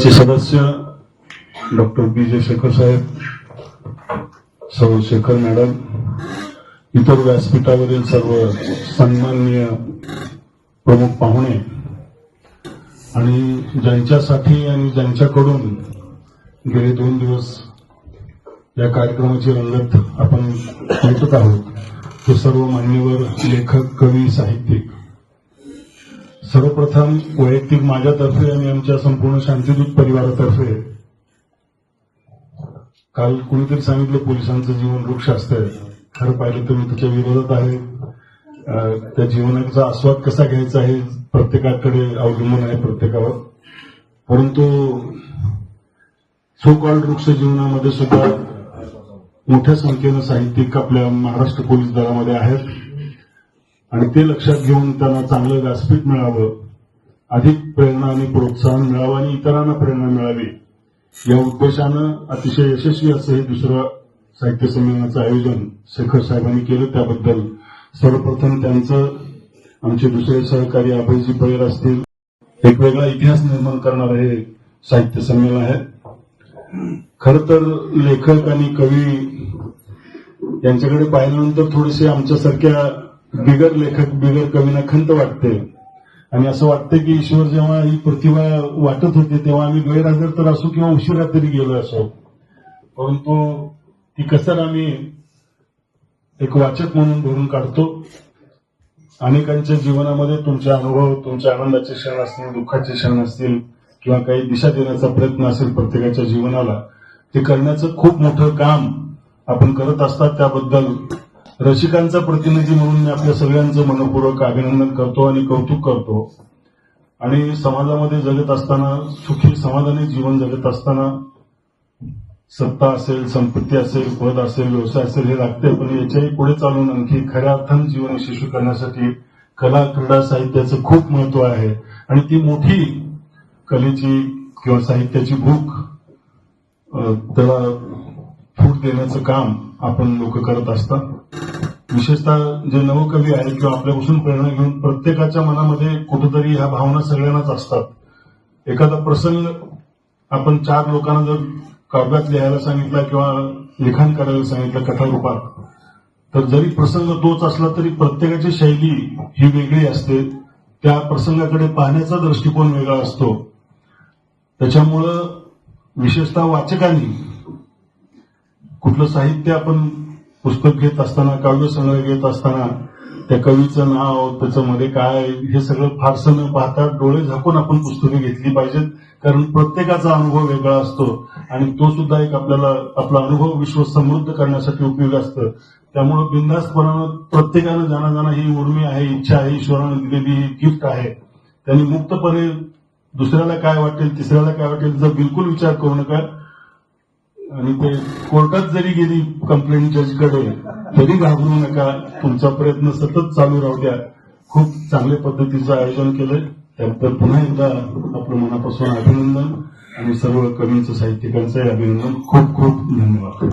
चे सदस्य doctor B J Shekhar साहेब सौ शेखर मॅडम इतर व्यासपीठावरील सर्व सन्माननीय प्रमुख पाहुणे आणि ज्यांच्यासाठी आणि ज्यांच्याकडून गेले दोन दिवस या कार्यक्रमाची रंगत आपण भेटत आहोत ते सर्व मान्यवर लेखक कवी साहित्यिक सर्वप्रथम वैयक्तिक माझ्यातर्फे आणि आमच्या संपूर्ण शांतिदूत परिवारातर्फे काल कुणीतरी सांगितलं पोलिसांचं जीवन वृक्ष असतंय खरं पाहिलं तर मी त्याच्या विरोधात आहे. त्या जीवनाचा आस्वाद कसा घ्यायचा हे प्रत्येकाकडे अवलंबून आहे प्रत्येकावर. परंतु सो कॉल्ड वृक्ष जीवनामध्ये सुद्धा मोठ्या संख्येनं साहित्यिक आपल्या महाराष्ट्र पोलीस दलामध्ये आहेत. आणि ते लक्षात घेऊन त्यांना चांगलं व्यासपीठ मिळावं अधिक प्रेरणा आणि प्रोत्साहन मिळावं आणि इतरांना प्रेरणा मिळावी या उद्देशानं अतिशय यशस्वी असं हे दुसरं साहित्य संमेलनाचं आयोजन शेखर साहेबांनी केलं. त्याबद्दल सर्वप्रथम त्यांचं आमचे दुसरे सहकारी अभयजी पैर असतील एक वेगळा इतिहास निर्माण करणारं हे साहित्य संमेलन आहे. खर तर लेखक आणि कवी यांच्याकडे पाहिल्यानंतर थोडेसे आमच्यासारख्या बिगर लेखक बिगर कवीना खंत वाटते. आणि असं वाटतं की ईश्वर जेव्हा ही प्रतिभा वाटत होती तेव्हा आम्ही गैरहजर तर असो किंवा उशिरा तरी गेलो असो. परंतु ती कसर आम्ही एक वाचक म्हणून भरून काढतो. अनेकांच्या जीवनामध्ये तुमचे अनुभव तुमचे आनंदाचे क्षण असतील दुःखाचे क्षण असतील किंवा काही दिशा देण्याचा प्रयत्न असेल प्रत्येकाच्या जीवनाला ते करण्याचं खूप मोठं काम आपण करत असतात त्याबद्दल रसिकांचा प्रतिनिधी म्हणून मी आपल्या सगळ्यांचं मनपूर्वक अभिनंदन करतो आणि कौतुक करतो. आणि समाजामध्ये जगत असताना सुखी समाधानी जीवन जगत असताना सत्ता असेल संपत्ती असेल पद असेल व्यवसाय असेल हे लागते पण याच्याही पुढे चालून आणखी खऱ्या अर्थानं जीवन यशस्वी करण्यासाठी कला क्रीडा साहित्याचं खूप महत्त्व आहे. आणि ती मोठी कलेची किंवा साहित्याची भूक त्याला फूट देण्याचं काम आपण लोक करत असतात. विशेषतः जे नवकवी आहेत किंवा आपल्यापासून प्रेरणा घेऊन प्रत्येकाच्या मनामध्ये कुठेतरी ह्या भावना सगळ्यांनाच असतात. एखादा प्रसंग आपण चार लोकांना जर काव्यात लिहायला सांगितला किंवा लिखाण करायला सांगितलं कथारूपात तर जरी प्रसंग तोच असला तरी प्रत्येकाची शैली ही वेगळी असते. त्या प्रसंगाकडे पाहण्याचा दृष्टिकोन वेगळा असतो. त्याच्यामुळं विशेषतः वाचकांनी कुठलं साहित्य आपण पुस्तक घेत असताना काव्य संग्रह घेत असताना त्या कवीचं नाव त्याचं मध्ये काय हे सगळं फारसं न पाहता डोळे झाकून आपण पुस्तके घेतली पाहिजेत. कारण प्रत्येकाचा अनुभव वेगळा असतो आणि तो सुद्धा एक आपल्याला आपला अनुभव विश्व समृद्ध करण्यासाठी उपयोगी असतं. त्यामुळे बिंदास्तपणानं प्रत्येकानं जाणं जाणं ही उर्मी आहे इच्छा आहे ईश्वरानं दिलेली ही गिफ्ट आहे. त्यांनी मुक्तपणे दुसऱ्याला काय वाटेल तिसऱ्याला काय वाटेल जर बिलकुल विचार करू नका. आणि ते कोर्टात जरी गेली कंप्लेंट जजकडे तरी घाबरू नका. तुमचा प्रयत्न सतत चालू राहू द्या. खूप चांगल्या पद्धतीचं आयोजन केलंय. त्याबद्दल पुन्हा एकदा आपलं मनापासून अभिनंदन आणि सर्व कवींचं साहित्यिकांचंही अभिनंदन. खूप खूप धन्यवाद.